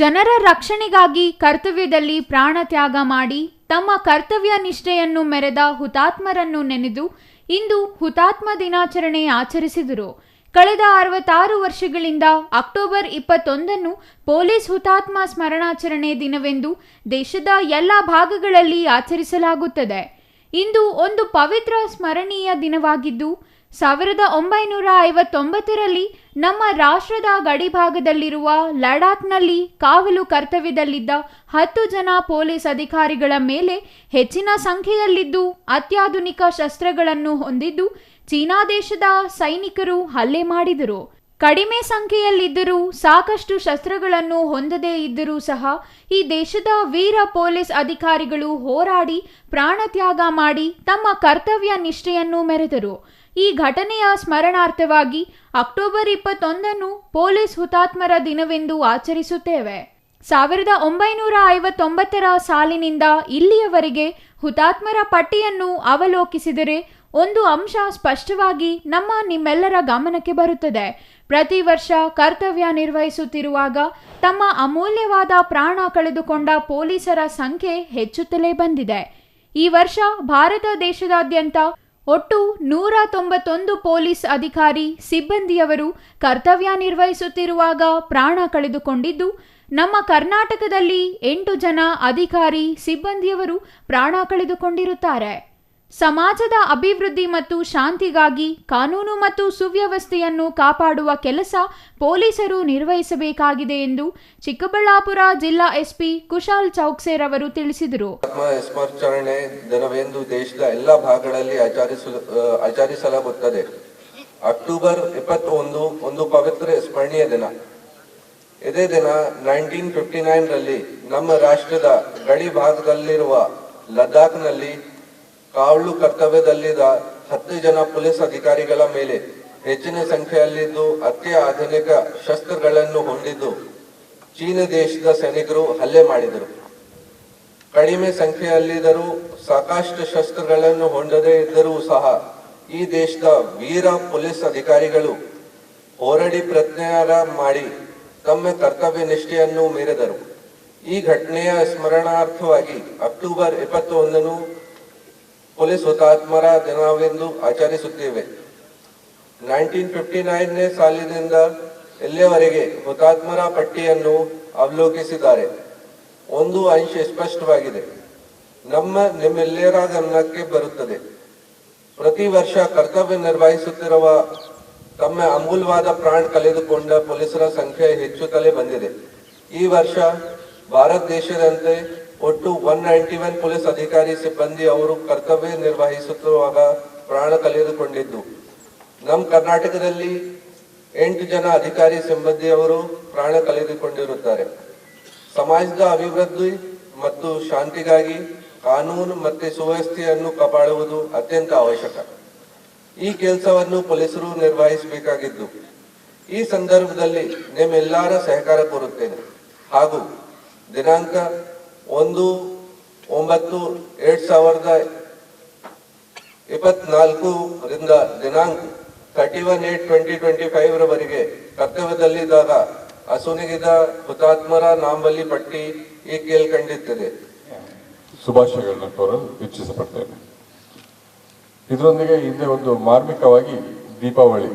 ಜನರ ರಕ್ಷಣೆಗಾಗಿ ಕರ್ತವ್ಯದಲ್ಲಿ ಪ್ರಾಣ ತ್ಯಾಗ ಮಾಡಿ ತಮ್ಮ ಕರ್ತವ್ಯ ನಿಷ್ಠೆಯನ್ನು ಮೆರೆದ ಹುತಾತ್ಮರನ್ನು ನೆನೆದು ಇಂದು ಹುತಾತ್ಮ ದಿನಾಚರಣೆ ಆಚರಿಸಿದರು. ಕಳೆದ ಅರವತ್ತಾರು ವರ್ಷಗಳಿಂದ ಅಕ್ಟೋಬರ್ ಇಪ್ಪತ್ತೊಂದನ್ನು ಪೊಲೀಸ್ ಹುತಾತ್ಮ ಸ್ಮರಣಾಚರಣೆ ದಿನವೆಂದು ದೇಶದ ಎಲ್ಲ ಭಾಗಗಳಲ್ಲಿ ಆಚರಿಸಲಾಗುತ್ತದೆ. ಇಂದು ಒಂದು ಪವಿತ್ರ ಸ್ಮರಣೀಯ ದಿನವಾಗಿದ್ದು ಸಾವಿರದ ಒಂಬೈನೂರ ಐವತ್ತೊಂಬತ್ತರಲ್ಲಿ ನಮ್ಮ ರಾಷ್ಟ್ರದ ಗಡಿಭಾಗದಲ್ಲಿರುವ ಲಡಾಖ್ನಲ್ಲಿ ಕಾವಲು ಕರ್ತವ್ಯದಲ್ಲಿದ್ದ ಹತ್ತು ಜನ ಪೊಲೀಸ್ ಅಧಿಕಾರಿಗಳ ಮೇಲೆ ಹೆಚ್ಚಿನ ಸಂಖ್ಯೆಯಲ್ಲಿದ್ದು ಅತ್ಯಾಧುನಿಕ ಶಸ್ತ್ರಗಳನ್ನು ಹೊಂದಿದ್ದು ಚೀನಾ ದೇಶದ ಸೈನಿಕರು ಹಲ್ಲೆ ಮಾಡಿದರು. ಕಡಿಮೆ ಸಂಖ್ಯೆಯಲ್ಲಿದ್ದರೂ ಸಾಕಷ್ಟು ಶಸ್ತ್ರಗಳನ್ನು ಹೊಂದದೇ ಇದ್ದರೂ ಸಹ ಈ ದೇಶದ ವೀರ ಪೊಲೀಸ್ ಅಧಿಕಾರಿಗಳು ಹೋರಾಡಿ ಪ್ರಾಣತ್ಯಾಗ ಮಾಡಿ ತಮ್ಮ ಕರ್ತವ್ಯ ನಿಷ್ಠೆಯನ್ನು ಮೆರೆದರು. ಈ ಘಟನೆಯ ಸ್ಮರಣಾರ್ಥವಾಗಿ ಅಕ್ಟೋಬರ್ ಇಪ್ಪತ್ತೊಂದನ್ನು ಪೊಲೀಸ್ ಹುತಾತ್ಮರ ದಿನವೆಂದು ಆಚರಿಸುತ್ತೇವೆ. ಸಾವಿರದ ಒಂಬೈನೂರ ಐವತ್ತೊಂಬತ್ತರ ಸಾಲಿನಿಂದ ಇಲ್ಲಿಯವರೆಗೆ ಹುತಾತ್ಮರ ಪಟ್ಟಿಯನ್ನು ಅವಲೋಕಿಸಿದರೆ ಒಂದು ಅಂಶ ಸ್ಪಷ್ಟವಾಗಿ ನಮ್ಮ ನಿಮ್ಮೆಲ್ಲರ ಗಮನಕ್ಕೆ ಬರುತ್ತದೆ. ಪ್ರತಿ ವರ್ಷ ಕರ್ತವ್ಯ ನಿರ್ವಹಿಸುತ್ತಿರುವಾಗ ತಮ್ಮ ಅಮೂಲ್ಯವಾದ ಪ್ರಾಣ ಕಳೆದುಕೊಂಡ ಪೊಲೀಸರ ಸಂಖ್ಯೆ ಹೆಚ್ಚುತ್ತಲೇ ಬಂದಿದೆ. ಈ ವರ್ಷ ಭಾರತ ದೇಶದಾದ್ಯಂತ ಒಟ್ಟು ನೂರ ತೊಂಬತ್ತೊಂದು ಪೊಲೀಸ್ ಅಧಿಕಾರಿ ಸಿಬ್ಬಂದಿಯವರು ಕರ್ತವ್ಯ ನಿರ್ವಹಿಸುತ್ತಿರುವಾಗ ಪ್ರಾಣ ಕಳೆದುಕೊಂಡಿದ್ದು, ನಮ್ಮ ಕರ್ನಾಟಕದಲ್ಲಿ ಎಂಟು ಜನ ಅಧಿಕಾರಿ ಸಿಬ್ಬಂದಿಯವರು ಪ್ರಾಣ ಕಳೆದುಕೊಂಡಿರುತ್ತಾರೆ. ಸಮಾಜದ ಅಭಿವೃದ್ಧಿ ಮತ್ತು ಶಾಂತಿಗಾಗಿ ಕಾನೂನು ಮತ್ತು ಸುವ್ಯವಸ್ಥೆಯನ್ನು ಕಾಪಾಡುವ ಕೆಲಸ ಪೊಲೀಸರು ನಿರ್ವಹಿಸಬೇಕಾಗಿದೆ ಎಂದು ಚಿಕ್ಕಬಳ್ಳಾಪುರ ಜಿಲ್ಲಾ ಎಸ್ಪಿ ಕುಶಾಲ್ ಚೌಕ್ಸೇರ್ ಅವರು ತಿಳಿಸಿದರು. ಸ್ಮರಣೆ ದಿನವೆಂದು ದೇಶದ ಎಲ್ಲ ಭಾಗಗಳಲ್ಲಿ ಆಚರಿಸಲಾಗುತ್ತದೆ. ಅಕ್ಟೋಬರ್ ಇಪ್ಪತ್ತೊಂದು, ಒಂದು ಪವಿತ್ರ ಸ್ಮರಣೀಯ ದಿನ. ಇದೇ ದಿನ ನೈನ್ಟೀನ್ ಫಿಫ್ಟಿ ನೈನ್ ರಲ್ಲಿ ನಮ್ಮ ರಾಷ್ಟ್ರದ ಗಡಿ ಭಾಗದಲ್ಲಿರುವ ಲದ್ದಾಖ್ನಲ್ಲಿ ಕಾವಲು ಕರ್ತವ್ಯದಲ್ಲಿದ್ದ ಹತ್ತು ಜನ ಪೊಲೀಸ್ ಅಧಿಕಾರಿಗಳ ಮೇಲೆ ಹೆಚ್ಚಿನ ಸಂಖ್ಯೆಯಲ್ಲಿದ್ದು ಅತ್ಯಾಧುನಿಕ ಶಸ್ತ್ರಗಳನ್ನು ಹೊಂದಿದ್ದು ಚೀನಾ ದೇಶದ ಸೈನಿಕರು ಹಲ್ಲೆ ಮಾಡಿದರು. ಕಡಿಮೆ ಸಂಖ್ಯೆಯಲ್ಲಿದ್ದರೂ ಸಾಕಷ್ಟು ಶಸ್ತ್ರಗಳನ್ನು ಹೊಂದದೇ ಇದ್ದರೂ ಸಹ ಈ ದೇಶದ ವೀರ ಪೊಲೀಸ್ ಅಧಿಕಾರಿಗಳು ಹೋರಾಡಿ ಪ್ರಜ್ಞಾರ ಮಾಡಿ ತಮ್ಮ ಕರ್ತವ್ಯ ನಿಷ್ಠೆಯನ್ನು ಮೀರಿದರು. ಈ ಘಟನೆಯ ಸ್ಮರಣಾರ್ಥವಾಗಿ ಅಕ್ಟೋಬರ್ ಇಪ್ಪತ್ತೊಂದನ್ನು ಪೊಲೀಸ್ ಹುತಾತ್ಮರ ದಿನವೆಂದು ಆಚರಿಸುತ್ತೇವೆ. ನೈನ್ಟೀನ್ ಫಿಫ್ಟಿ ನೈನ್ನೇ ಸಾಲಿನಿಂದ ಇಲ್ಲಿಯವರೆಗೆ ಹುತಾತ್ಮರ ಪಟ್ಟಿಯನ್ನು ಅವಲೋಕಿಸಿದ್ದಾರೆ? ಒಂದು ಅಂಶ ಸ್ಪಷ್ಟವಾಗಿದೆ. ನಮ್ಮ ನಿಮ್ಮೆಲ್ಲರ ಗಮನಕ್ಕೆ ಬರುತ್ತದೆ. ಪ್ರತಿ ವರ್ಷ ಕರ್ತವ್ಯ ನಿರ್ವಹಿಸುತ್ತಿರುವ ತಮ್ಮ ಅಮೂಲ್ಯವಾದ ಪ್ರಾಣ ಕಳೆದುಕೊಂಡ ಪೊಲೀಸರ ಸಂಖ್ಯೆ ಹೆಚ್ಚುತ್ತಲೇ ಬಂದಿದೆ. ಈ ವರ್ಷ ಭಾರತ ದೇಶದಂತೆ ಒಟ್ಟು ಒನ್ ನೈಂಟಿ ಒನ್ ಪೊಲೀಸ್ ಅಧಿಕಾರಿ ಸಿಬ್ಬಂದಿ ಅವರು ಕರ್ತವ್ಯ ನಿರ್ವಹಿಸುತ್ತಿರುವಾಗ ಪ್ರಾಣ ಕಳೆದುಕೊಂಡಿದ್ದು. ನಮ್ಮ ಕರ್ನಾಟಕದಲ್ಲಿ ಎಂಟು ಜನ ಅಧಿಕಾರಿ ಸಿಬ್ಬಂದಿ ಅವರು ಪ್ರಾಣ ಕಳೆದುಕೊಂಡಿರುತ್ತಾರೆ. ಸಮಾಜದ ಅಭಿವೃದ್ಧಿ ಮತ್ತು ಶಾಂತಿಗಾಗಿ ಕಾನೂನು ಮತ್ತು ಸುವ್ಯವಸ್ಥೆಯನ್ನು ಕಾಪಾಡುವುದು ಅತ್ಯಂತ ಅವಶ್ಯಕ. ಈ ಕೆಲಸವನ್ನು ಪೊಲೀಸರು ನಿರ್ವಹಿಸಬೇಕಾಗಿದ್ದು, ಈ ಸಂದರ್ಭದಲ್ಲಿ ನಿಮ್ಮೆಲ್ಲರ ಸಹಕಾರ ಕೋರುತ್ತೇನೆ. ಹಾಗೂ ದಿನಾಂಕ ಒಂದು, ಒಂಬತ್ತು, ಎರಡ್ ಸಾವಿರದ ಇಪ್ಪತ್ನಾಲ್ಕರಿಂದ ದಿನಾಂಕ thirty one eight twenty twenty five ರವರೆಗೆ ಕರ್ತವ್ಯದಲ್ಲಿದ್ದಾಗ ಅಸುನಿಗಿದ ಹುತಾತ್ಮರ ನಾಂಬಲಿ ಪಟ್ಟಿ ಈ ಕೇಳ್ಕೊಂಡಿರ್ತದೆ ಶುಭಾಶಯಗಳನ್ನು ಕೋರಲು ಇಚ್ಛಿಸಪಡ್ತೇನೆ ಇದರೊಂದಿಗೆ ಹಿಂದೆ ಒಂದು ಮಾರ್ಮಿಕವಾಗಿ ದೀಪಾವಳಿ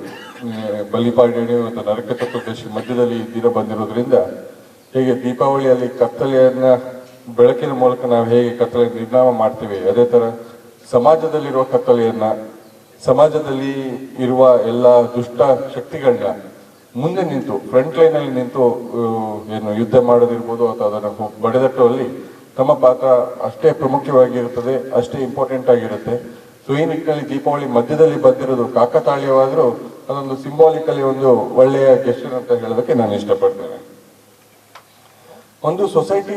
ಬಲಿಪಾಡಿ ಮತ್ತು ನರಕ ಚತುರ್ದಶಿ ಮಧ್ಯದಲ್ಲಿ ದಿನ ಬಂದಿರೋದ್ರಿಂದ, ಹೇಗೆ ದೀಪಾವಳಿಯಲ್ಲಿ ಕತ್ತಲೆಯನ್ನ ಬೆಳಕಿನ ಮೂಲಕ ನಾವು ಹೇಗೆ ಕತ್ತಲೆ ನಿರ್ನಾಮ ಮಾಡ್ತೀವಿ, ಅದೇ ತರ ಸಮಾಜದಲ್ಲಿರುವ ಕತ್ತಲೆಯನ್ನ, ಸಮಾಜದಲ್ಲಿ ಇರುವ ಎಲ್ಲ ದುಷ್ಟ ಶಕ್ತಿಗಳನ್ನ ಮುಂದೆ ನಿಂತು ಫ್ರಂಟ್ ಲೈನ್ ಅಲ್ಲಿ ನಿಂತು ಏನು ಯುದ್ಧ ಮಾಡೋದಿರ್ಬೋದು ಅಥವಾ ಅದನ್ನು ಬಡೆದಟ್ಟುವಲ್ಲಿ ತಮ್ಮ ಪಾತ್ರ ಅಷ್ಟೇ ಪ್ರಮುಖವಾಗಿರುತ್ತದೆ, ಅಷ್ಟೇ ಇಂಪಾರ್ಟೆಂಟ್ ಆಗಿರುತ್ತೆ. ಸೊ ಈ ನಿಟ್ಟಿನಲ್ಲಿ ದೀಪಾವಳಿ ಮಧ್ಯದಲ್ಲಿ ಬಂದಿರೋದು ಕಾಕತಾಳೀಯವಾದರೂ ಅದೊಂದು ಸಿಂಬಾಲಿಕಲಿ ಒಂದು ಒಳ್ಳೆಯ ಗೆಸ್ಟ್ ಅಂತ ಹೇಳೋದಕ್ಕೆ ನಾನು ಇಷ್ಟಪಡ್ತೇನೆ. ಒಂದು ಸೊಸೈಟಿ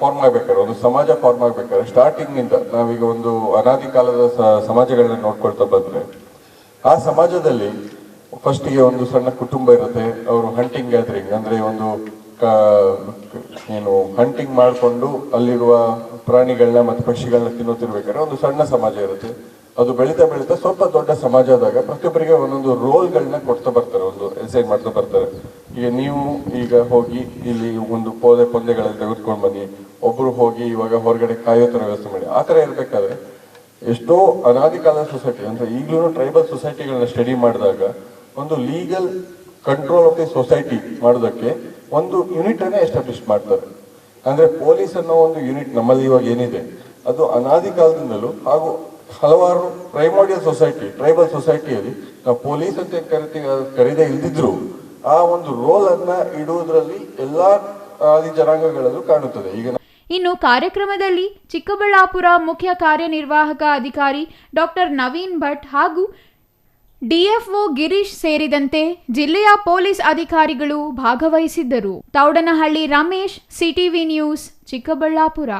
ಫಾರ್ಮ್ ಆಗ್ಬೇಕಾದ್ರೆ, ಒಂದು ಸಮಾಜ ಫಾರ್ಮ್ ಆಗ್ಬೇಕಾದ್ರೆ ಸ್ಟಾರ್ಟಿಂಗ್ನಿಂದ ನಾವೀಗ ಒಂದು ಅನಾದಿ ಕಾಲದ ಸಮಾಜಗಳನ್ನ ನೋಡ್ಕೊಳ್ತಾ ಬಂದ್ರೆ, ಆ ಸಮಾಜದಲ್ಲಿ ಫಸ್ಟಿಗೆ ಒಂದು ಸಣ್ಣ ಕುಟುಂಬ ಇರುತ್ತೆ. ಅವರು ಹಂಟಿಂಗ್ ಗ್ಯಾದರಿಂಗ್ ಅಂದ್ರೆ ಒಂದು ಏನು ಹಂಟಿಂಗ್ ಮಾಡಿಕೊಂಡು ಅಲ್ಲಿರುವ ಪ್ರಾಣಿಗಳನ್ನ ಮತ್ತು ಪಕ್ಷಿಗಳನ್ನ ತಿನ್ನುತ್ತಿರ್ಬೇಕಾದ್ರೆ ಒಂದು ಸಣ್ಣ ಸಮಾಜ ಇರುತ್ತೆ. ಅದು ಬೆಳೀತಾ ಬೆಳೀತಾ ಸ್ವಲ್ಪ ದೊಡ್ಡ ಸಮಾಜ ಆದಾಗ ಪ್ರತಿಯೊಬ್ಬರಿಗೆ ಒಂದೊಂದು ರೋಲ್ಗಳನ್ನ ಕೊಡ್ತಾ ಬರ್ತಾರೆ, ಒಂದು ಎಸೈನ್ ಮಾಡ್ತಾ ಬರ್ತಾರೆ. ಈಗ ನೀವು ಈಗ ಹೋಗಿ ಇಲ್ಲಿ ಒಂದು ಪೋದೆ ಪೊಂದೆಗಳಲ್ಲಿ ತೆಗೆದುಕೊಂಡು ಬನ್ನಿ, ಒಬ್ರು ಹೋಗಿ ಇವಾಗ ಹೊರಗಡೆ ಕಾಯೋ ವ್ಯವಸ್ಥೆ ಮಾಡಿ. ಆ ಥರ ಇರಬೇಕಾದ್ರೆ ಎಷ್ಟೋ ಅನಾದಿ ಕಾಲದ ಸೊಸೈಟಿ ಅಂದ್ರೆ ಈಗಲೂ ಟ್ರೈಬಲ್ ಸೊಸೈಟಿಗಳನ್ನ ಸ್ಟಡಿ ಮಾಡಿದಾಗ ಒಂದು legal control of the society ಮಾಡೋದಕ್ಕೆ ಒಂದು ಯೂನಿಟ್ ಅನ್ನೇ ಎಸ್ಟಾಬ್ಲಿಷ್ ಮಾಡ್ತಾರೆ. ಅಂದ್ರೆ ಪೊಲೀಸ್ ಅನ್ನೋ ಒಂದು ಯೂನಿಟ್ ನಮ್ಮಲ್ಲಿ ಇವಾಗ ಏನಿದೆ, ಅದು ಅನಾದಿ ಕಾಲದಿಂದಲೂ ಹಾಗೂ ಹಲವಾರು ಪ್ರೈಮೋಡಿಯಲ್ ಸೊಸೈಟಿ ಟ್ರೈಬಲ್ ಸೊಸೈಟಿಯಲ್ಲಿ ನಾವು ಪೊಲೀಸ್ ಅಂತ ಕರಿತೀವಿ ಕರೀದೇ ಇಲ್ದಿದ್ರು, ಆ ಒಂದು ರೋಲ್ ಅನ್ನ ಇಡುವುದರಲ್ಲಿ ಎಲ್ಲಾ ಜನಾಂಗಗಳಲ್ಲೂ ಕಾಣುತ್ತದೆ. ಈಗ ಇನ್ನು ಕಾರ್ಯಕ್ರಮದಲ್ಲಿ ಚಿಕ್ಕಬಳ್ಳಾಪುರ ಮುಖ್ಯ ಕಾರ್ಯನಿರ್ವಾಹಕ ಅಧಿಕಾರಿ ಡಾಕ್ಟರ್ ನವೀನ್ ಭಟ್ ಹಾಗೂ ಡಿಎಫ್ಒ ಗಿರೀಶ್ ಸೇರಿದಂತೆ ಜಿಲ್ಲೆಯ ಪೊಲೀಸ್ ಅಧಿಕಾರಿಗಳು ಭಾಗವಹಿಸಿದ್ದರು. Taudanahalli Ramesh, CTV news, Chikkaballapur.